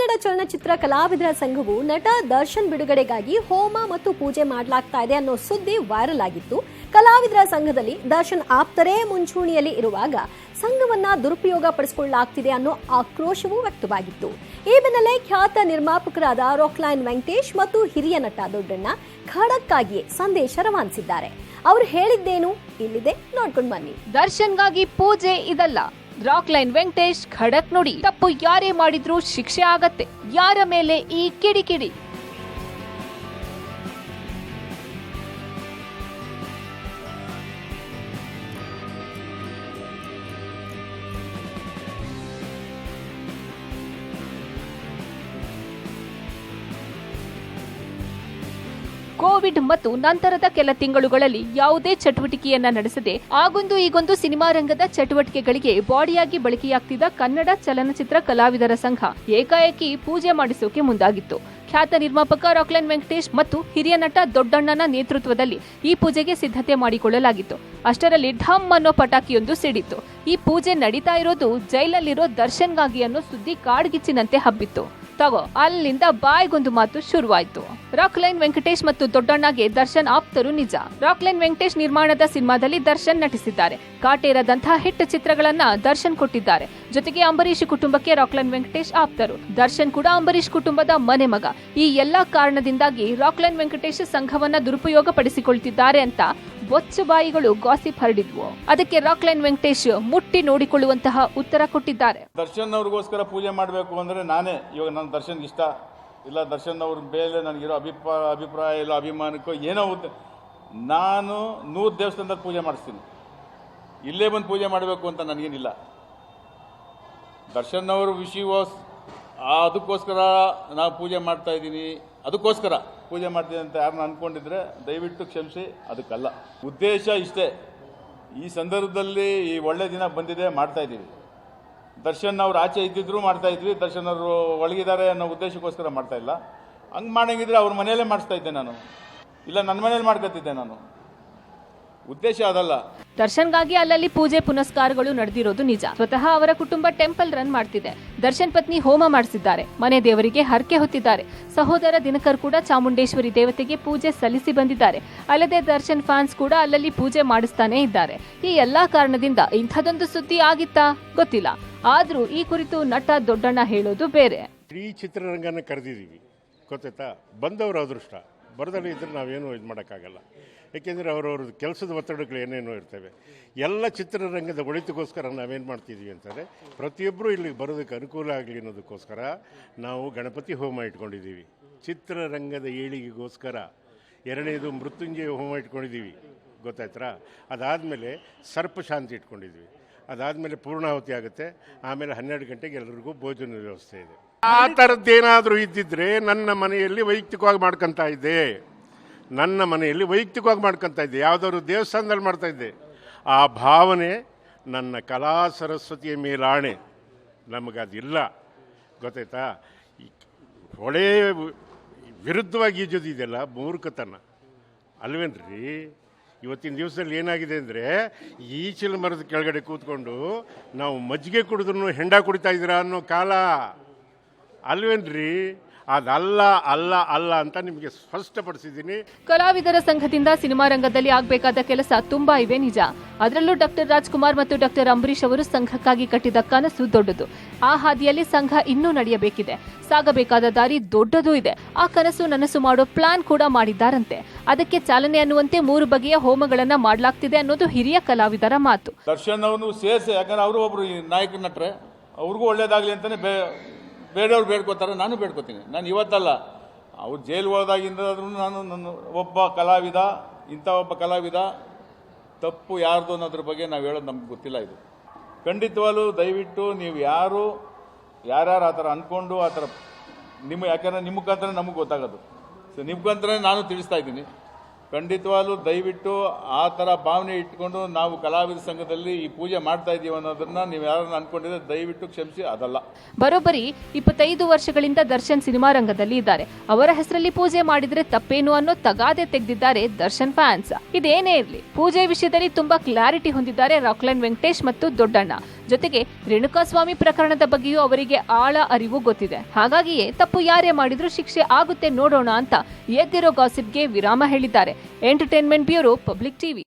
ಕನ್ನಡ ಚಲನಚಿತ್ರ ಕಲಾವಿದರ ಸಂಘವು ನಟ ದರ್ಶನ್ ಬಿಡುಗಡೆಗಾಗಿ ಹೋಮ ಮತ್ತು ಪೂಜೆ ಮಾಡಲಾಗ್ತಾ ಇದೆ ಅನ್ನೋ ಸುದ್ದಿ ವೈರಲ್ ಆಗಿತ್ತು. ಕಲಾವಿದರ ಸಂಘದಲ್ಲಿ ದರ್ಶನ್ ಆಪ್ತರೇ ಮುಂಚೂಣಿಯಲ್ಲಿ ಇರುವಾಗ ಸಂಘವನ್ನ ದುರುಪಯೋಗ ಪಡಿಸಿಕೊಳ್ಳಲಾಗ್ತಿದೆ ಅನ್ನೋ ಆಕ್ರೋಶವೂ ವ್ಯಕ್ತವಾಗಿತ್ತು. ಈ ಬೆನ್ನಲ್ಲೇ ಖ್ಯಾತ ನಿರ್ಮಾಪಕರಾದ ರಾಕ್ಲೈನ್ ವೆಂಕಟೇಶ್ ಮತ್ತು ಹಿರಿಯ ನಟ ದೊಡ್ಡಣ್ಣ ಖಡಕ್ಕಾಗಿಯೇ ಸಂದೇಶ ರವಾನಿಸಿದ್ದಾರೆ. ಅವರು ಹೇಳಿದ್ದೇನು? ಇಲ್ಲಿದೆ. ನೋಡ್ಕೊಂಡು ಬನ್ನಿ. ದರ್ಶನ್ಗಾಗಿ ಪೂಜೆ ಇದಲ್ಲ. ರಾಕ್ ಲೈನ್ ವೆಂಕಟೇಶ್ ಖಡಕ್ ನೋಡಿ. ತಪ್ಪು ಯಾರೇ ಮಾಡಿದ್ರು ಶಿಕ್ಷೆ ಆಗತ್ತೆ. ಯಾರ ಮೇಲೆ ಈ ಕಿಡಿಕಿಡಿ? ಕೋವಿಡ್ ಮತ್ತು ನಂತರದ ಕೆಲ ತಿಂಗಳುಗಳಲ್ಲಿ ಯಾವುದೇ ಚಟುವಟಿಕೆಯನ್ನ ನಡೆಸದೆ ಆಗೊಂದು ಈಗೊಂದು ಸಿನಿಮಾ ರಂಗದ ಚಟುವಟಿಕೆಗಳಿಗೆ ಬಾಡಿಯಾಗಿ ಬಳಕೆಯಾಗ್ತಿದ್ದ ಕನ್ನಡ ಚಲನಚಿತ್ರ ಕಲಾವಿದರ ಸಂಘ ಏಕಾಏಕಿ ಪೂಜೆ ಮಾಡಿಸೋಕೆ ಮುಂದಾಗಿತ್ತು. ಖ್ಯಾತ ನಿರ್ಮಾಪಕ ರಾಕ್ಲೈನ್ ವೆಂಕಟೇಶ್ ಮತ್ತು ಹಿರಿಯ ನಟ ದೊಡ್ಡಣ್ಣನ ನೇತೃತ್ವದಲ್ಲಿ ಈ ಪೂಜೆಗೆ ಸಿದ್ಧತೆ ಮಾಡಿಕೊಳ್ಳಲಾಗಿತ್ತು. ಅಷ್ಟರಲ್ಲಿ ಢಮ್ ಅನ್ನೋ ಪಟಾಕಿಯೊಂದು ಸಿಡಿತ್ತು. ಈ ಪೂಜೆ ನಡೀತಾ ಇರೋದು ಜೈಲಲ್ಲಿರೋ ದರ್ಶನ್ಗಾಗಿ ಅನ್ನೋ ಸುದ್ದಿ ಕಾಡ್ಗಿಚ್ಚಿನಂತೆ ಹಬ್ಬಿತ್ತು. ತಗೋ. ಅಲ್ಲಿಂದ ಬಾಯ್ಗೊಂದು ಮಾತು ಶುರುವಾಯ್ತು. ರಾಕ್ಲೈನ್ ವೆಂಕಟೇಶ್ ಮತ್ತು ದೊಡ್ಡಣ್ಣಗೆ ದರ್ಶನ್ ಆಪ್ತರು ನಿಜ. ರಾಕ್ಲೈನ್ ವೆಂಕಟೇಶ್ ನಿರ್ಮಾಣದ ಸಿನಿಮಾದಲ್ಲಿ ದರ್ಶನ್ ನಟಿಸಿದ್ದಾರೆ. ಕಾಟೇರದಂತಹ ಹಿಟ್ ಚಿತ್ರಗಳನ್ನ ದರ್ಶನ್ ಕೊಟ್ಟಿದ್ದಾರೆ. ಜೊತೆಗೆ ಅಂಬರೀಷ್ ಕುಟುಂಬಕ್ಕೆ ರಾಕ್ಲೈನ್ ವೆಂಕಟೇಶ್ ಆಪ್ತರು. ದರ್ಶನ್ ಕೂಡ ಅಂಬರೀಷ್ ಕುಟುಂಬದ ಮನೆ ಮಗ. ಈ ಎಲ್ಲಾ ಕಾರಣದಿಂದಾಗಿ ರಾಕ್ಲೈನ್ ವೆಂಕಟೇಶ್ ಸಂಘವನ್ನ ದುರುಪಯೋಗ ಪಡಿಸಿಕೊಳ್ತಿದ್ದಾರೆ ಅಂತ ಬೊಚ್ಚು ಬಾಯಿಗಳು ಗಾಸಿಪ್ ಹರಡಿದ್ವು. ಅದಕ್ಕೆ ರಾಕ್ಲೈನ್ ವೆಂಕಟೇಶ್ ಮುಟ್ಟಿ ನೋಡಿಕೊಳ್ಳುವಂತಹ ಉತ್ತರ ಕೊಟ್ಟಿದ್ದಾರೆ. ದರ್ಶನ್ ಅವ್ರಿಗೋಸ್ಕರ ಪೂಜೆ ಮಾಡಬೇಕು ಅಂದ್ರೆ ನಾನೇ. ಇವಾಗ ನನ್ನ ದರ್ಶನ್ ಇಷ್ಟ. ಇಲ್ಲ, ದರ್ಶನ್ ಅವ್ರ ಮೇಲೆ ನನಗಿರೋ ಅಭಿಪ್ರಾಯ ಅಭಿಪ್ರಾಯ ಇಲ್ಲ, ಅಭಿಮಾನಕ್ಕೋ ಏನೋ ನಾನು ನೂರು ದೇವಸ್ಥಾನದಲ್ಲಿ ಪೂಜೆ ಮಾಡಿಸ್ತೀನಿ. ಇಲ್ಲೇ ಬಂದು ಪೂಜೆ ಮಾಡಬೇಕು ಅಂತ ನನಗೇನಿಲ್ಲ. ದರ್ಶನ್ ಅವರು ವಿಷಯ ಅದಕ್ಕೋಸ್ಕರ ನಾವು ಪೂಜೆ ಮಾಡ್ತಾ ಇದ್ದೀನಿ. ಅದಕ್ಕೋಸ್ಕರ. ಪೂಜೆ ಮಾಡ್ತೀನಿ ಅಂತ ಯಾರನ್ನ ಅಂದ್ಕೊಂಡಿದ್ರೆ ದಯವಿಟ್ಟು ಕ್ಷಮಿಸಿ, ಅದಕ್ಕಲ್ಲ. ಉದ್ದೇಶ ಇಷ್ಟೇ. ಈ ಸಂದರ್ಭದಲ್ಲಿ ಈ ಒಳ್ಳೆ ದಿನ ಬಂದಿದೆ ಮಾಡ್ತಾ ಇದ್ದೀವಿ. ದರ್ಶನ್ ಅವ್ರು ಆಚೆ ಇದ್ದಿದ್ರು ಮಾಡ್ತಾ ಇದ್ವಿ, ದರ್ಶನ್ ಅವರು ಒಳಗಿದ್ದಾರೆ ಅನ್ನೋ ಉದ್ದೇಶಕ್ಕೋಸ್ಕರ ಮಾಡ್ತಾ ಇಲ್ಲ. ಹಂಗೆ ಮಾಡಂಗಿದ್ರೆ ಅವ್ರ ಮನೆಯಲ್ಲೇ ಮಾಡಿಸ್ತಾ ಇದ್ದೆ ನಾನು. ಇಲ್ಲ, ನನ್ನ ಮನೇಲಿ ಮಾಡ್ಕೊತಿದ್ದೆ ನಾನು. ಉದ್ದೇಶ ಅದಲ್ಲ. ದರ್ಶನ್ಗಾಗಿ ಅಲ್ಲಲ್ಲಿ ಪೂಜೆ ಪುನಸ್ಕಾರಗಳು ನಡೆದಿರೋದು ನಿಜ. ಸ್ವತಃ ಅವರ ಕುಟುಂಬ ಟೆಂಪಲ್ ರನ್ ಮಾಡ್ತಿದೆ. ದರ್ಶನ್ ಪತ್ನಿ ಹೋಮ ಮಾಡಿಸಿದ್ದಾರೆ. ಮನೆ ದೇವರಿಗೆ ಹರಕೆ ಹೊತ್ತಿದ್ದಾರೆ. ಸಹೋದರ ದಿನಕರ್ ಕೂಡ ಚಾಮುಂಡೇಶ್ವರಿ ದೇವತೆಗೆ ಪೂಜೆ ಸಲ್ಲಿಸಿ ಬಂದಿದ್ದಾರೆ. ಅಲ್ಲದೆ ದರ್ಶನ್ ಫ್ಯಾನ್ಸ್ ಕೂಡ ಅಲ್ಲಲ್ಲಿ ಪೂಜೆ ಮಾಡಿಸ್ತಾನೆ ಇದ್ದಾರೆ. ಈ ಎಲ್ಲಾ ಕಾರಣದಿಂದ ಇಂಥದೊಂದು ಸುದ್ದಿ ಆಗಿತ್ತಾ? ಗೊತ್ತಿಲ್ಲ. ಆದ್ರೂ ಈ ಕುರಿತು ನಟ ದೊಡ್ಡಣ್ಣ ಹೇಳೋದು ಬೇರೆ. ಇಡೀ ಚಿತ್ರರಂಗನ ಕರೆದಿದ್ದೀವಿ. ಗೊತ್ತಾಯ್ತಾ? ಬಂದವರ ಅದೃಷ್ಟ. ಬರದಲ್ಲಿ ಇದ್ರೆ ನಾವೇನು ಇದು ಮಾಡೋಕ್ಕಾಗಲ್ಲ ಏಕೆಂದರೆ ಅವರವ್ರ ಕೆಲಸದ ಒತ್ತಡಗಳು ಏನೇನೋ ಇರ್ತವೆ. ಎಲ್ಲ ಚಿತ್ರರಂಗದ ಒಳಿತಿಗೋಸ್ಕರ ನಾವೇನು ಮಾಡ್ತಿದ್ದೀವಿ ಅಂತಂದರೆ ಪ್ರತಿಯೊಬ್ಬರೂ ಇಲ್ಲಿಗೆ ಬರೋದಕ್ಕೆ ಅನುಕೂಲ ಆಗಲಿ ಅನ್ನೋದಕ್ಕೋಸ್ಕರ ನಾವು ಗಣಪತಿ ಹೋಮ ಇಟ್ಕೊಂಡಿದ್ದೀವಿ ಚಿತ್ರರಂಗದ ಏಳಿಗೆಗೋಸ್ಕರ. ಎರಡನೇದು ಮೃತ್ಯುಂಜಯ ಹೋಮ ಇಟ್ಕೊಂಡಿದ್ದೀವಿ ಗೊತ್ತಾಯ್ತಾ ಅದಾದಮೇಲೆ ಸರ್ಪಶಾಂತಿ ಇಟ್ಕೊಂಡಿದ್ವಿ. ಅದಾದಮೇಲೆ ಪೂರ್ಣಾಹುತಿ ಆಗುತ್ತೆ. ಆಮೇಲೆ ಹನ್ನೆರಡು ಗಂಟೆಗೆ ಎಲ್ಲರಿಗೂ ಭೋಜನ ವ್ಯವಸ್ಥೆ ಇದೆ. ಆ ಥರದ್ದೇನಾದರೂ ಇದ್ದಿದ್ರೆ ನನ್ನ ಮನೆಯಲ್ಲಿ ವೈಯಕ್ತಿಕವಾಗಿ ಮಾಡ್ಕೊತಾ ಇದ್ದೆ. ನನ್ನ ಮನೆಯಲ್ಲಿ ವೈಯಕ್ತಿಕವಾಗಿ ಮಾಡ್ಕೊತಾ ಇದ್ದೆ. ಯಾವುದಾದ್ರು ದೇವಸ್ಥಾನದಲ್ಲಿ ಮಾಡ್ತಾ ಇದ್ದೆ. ಆ ಭಾವನೆ ನನ್ನ ಕಲಾ ಸರಸ್ವತಿಯ ಮೇಲಾಣೆ. ನಮಗದಿಲ್ಲ. ಗೊತ್ತಾಯ್ತಾ? ಹೊಳೆ ವಿರುದ್ಧವಾಗಿ ಈಜೋದಿದೆಯಲ್ಲ ಮೂರ್ಖತನ. ಅಲ್ವೇನ್ರಿ? ಇವತ್ತಿನ ದಿವಸದಲ್ಲಿ ಏನಾಗಿದೆ ಅಂದರೆ, ಈಚಿಲ ಮರದ ಕೆಳಗಡೆ ಕೂತ್ಕೊಂಡು ನಾವು ಮಜ್ಜಿಗೆ ಕುಡಿದ್ರು ಹೆಂಡ ಕುಡಿತಾ ಇದ್ದೀರಾ ಅನ್ನೋ ಕಾಲ. ಅಲ್ವೇನ್ರಿ? ಅದಲ್ಲ ಅಲ್ಲ ಅಲ್ಲ ಅಂತ ನಿಮಗೆ ಸ್ಪಷ್ಟಪಡಿಸಿದ್ದೀನಿ. ಕಲಾವಿದರ ಸಂಘದಿಂದ ಸಿನಿಮಾ ರಂಗದಲ್ಲಿ ಆಗಬೇಕಾದ ಕೆಲಸ ತುಂಬಾ ಇವೆ ನಿಜ. ಅದರಲ್ಲೂ ಡಾಕ್ಟರ್ ರಾಜ್ಕುಮಾರ್ ಮತ್ತು ಡಾಕ್ಟರ್ ಅಂಬರೀಶ್ ಅವರು ಸಂಘಕ್ಕಾಗಿ ಕಟ್ಟಿದ ಕನಸು ದೊಡ್ಡದು. ಆ ಹಾದಿಯಲ್ಲಿ ಸಂಘ ಇನ್ನೂ ನಡೆಯಬೇಕಿದೆ. ಸಾಗಬೇಕಾದ ದಾರಿ ದೊಡ್ಡದೂ ಇದೆ. ಆ ಕನಸು ನನಸು ಮಾಡೋ ಪ್ಲಾನ್ ಕೂಡ ಮಾಡಿದ್ದಾರಂತೆ. ಅದಕ್ಕೆ ಚಾಲನೆ ಅನ್ನುವಂತೆ ಮೂರು ಬಗೆಯ ಹೋಮಗಳನ್ನ ಮಾಡಲಾಗ್ತಿದೆ ಅನ್ನೋದು ಹಿರಿಯ ಕಲಾವಿದರ ಮಾತು. ದರ್ಶನ್ ಅವನು ಸೇರಿಸಿ ಯಾಕಂದ್ರೆ ಅವರು ಒಬ್ರು ನಾಯಕ ನಟ್ರೆ ಅವ್ರಿಗೂ ಒಳ್ಳೇದಾಗಲಿ ಅಂತಲೇ ಬೇ ಬೇರೆಯವ್ರು ಬೇಡ್ಕೋತಾರೆ, ನಾನು ಬೇಡ್ಕೋತೀನಿ. ನಾನು ಇವತ್ತಲ್ಲ, ಅವ್ರು ಜೈಲು ಹೋದಾಗಿಂದಾದ್ರೂ ನಾನು ನನ್ನ ಒಬ್ಬ ಕಲಾವಿದ, ಇಂಥ ಒಬ್ಬ ಕಲಾವಿದ, ತಪ್ಪು ಯಾರ್ದು ಅನ್ನೋದ್ರ ಬಗ್ಗೆ ನಾವು ಹೇಳೋದು ನಮ್ಗೆ ಗೊತ್ತಿಲ್ಲ ಇದು. ಖಂಡಿತವಾಗ್ಲೂ ದಯವಿಟ್ಟು ನೀವು ಯಾರು, ಯಾರ್ಯಾರು ಆ ಥರ ಅಂದ್ಕೊಂಡು ಆ ಥರ, ನಿಮ್ಮ ಯಾಕಂದರೆ ನಿಮ್ಮ ಮುಖಾಂತರ ನಮಗೆ ಗೊತ್ತಾಗೋದು. ಸೊ ನಿಮ್ಮ ಮುಖಾಂತರ ನಾನು ತಿಳಿಸ್ತಾ ಇದ್ದೀನಿ. ಖಂಡಿತವಾಗ್ಲೂ ದಯವಿಟ್ಟು ಆ ಥರ ಭಾವನೆ ಇಟ್ಕೊಂಡು ನಾವು ಕಲಾವಿದ ಸಂಘದಲ್ಲಿ ಈ ಪೂಜೆ ಮಾಡ್ತಾ ಇದ್ದೀವಿ ಅನ್ನೋದನ್ನ ನೀವು ಯಾರನ್ನ ಅನ್ಕೊಂಡಿದ್ರೆ ದಯವಿಟ್ಟು ಕ್ಷಮಿಸಿ, ಅದಲ್ಲ. ಬರೋಬ್ಬರಿ ಇಪ್ಪತ್ತೈದು ವರ್ಷಗಳಿಂದ ದರ್ಶನ್ ಸಿನಿಮಾ ರಂಗದಲ್ಲಿ ಇದ್ದಾರೆ. ಅವರ ಹೆಸರಲ್ಲಿ ಪೂಜೆ ಮಾಡಿದ್ರೆ ತಪ್ಪೇನು ಅನ್ನೋ ತಗಾದೆ ತೆಗೆದಿದ್ದಾರೆ ದರ್ಶನ್ ಫ್ಯಾನ್ಸ್. ಇದೇನೇ ಇರಲಿ, ಪೂಜೆ ವಿಷಯದಲ್ಲಿ ತುಂಬಾ ಕ್ಲಾರಿಟಿ ಹೊಂದಿದ್ದಾರೆ ರಾಕ್ಲೈನ್ ವೆಂಕಟೇಶ್ ಮತ್ತು ದೊಡ್ಡಣ್ಣ. ಜೊತೆಗೆ ರೇಣುಕಾಸ್ವಾಮಿ ಪ್ರಕರಣದ ಬಗ್ಗೆಯೂ ಅವರಿಗೆ ಆಳ ಅರಿವು ಗೊತ್ತಿದೆ. ಹಾಗಾಗಿಯೇ ತಪ್ಪು ಯಾರೇ ಮಾಡಿದ್ರೂ ಶಿಕ್ಷೆ ಆಗುತ್ತೆ ನೋಡೋಣ ಅಂತ ಎದ್ದಿರೋ ಗಾಸಿಪ್ಗೆ ವಿರಾಮ ಹೇಳಿದ್ದಾರೆ. Entertainment bureau public TV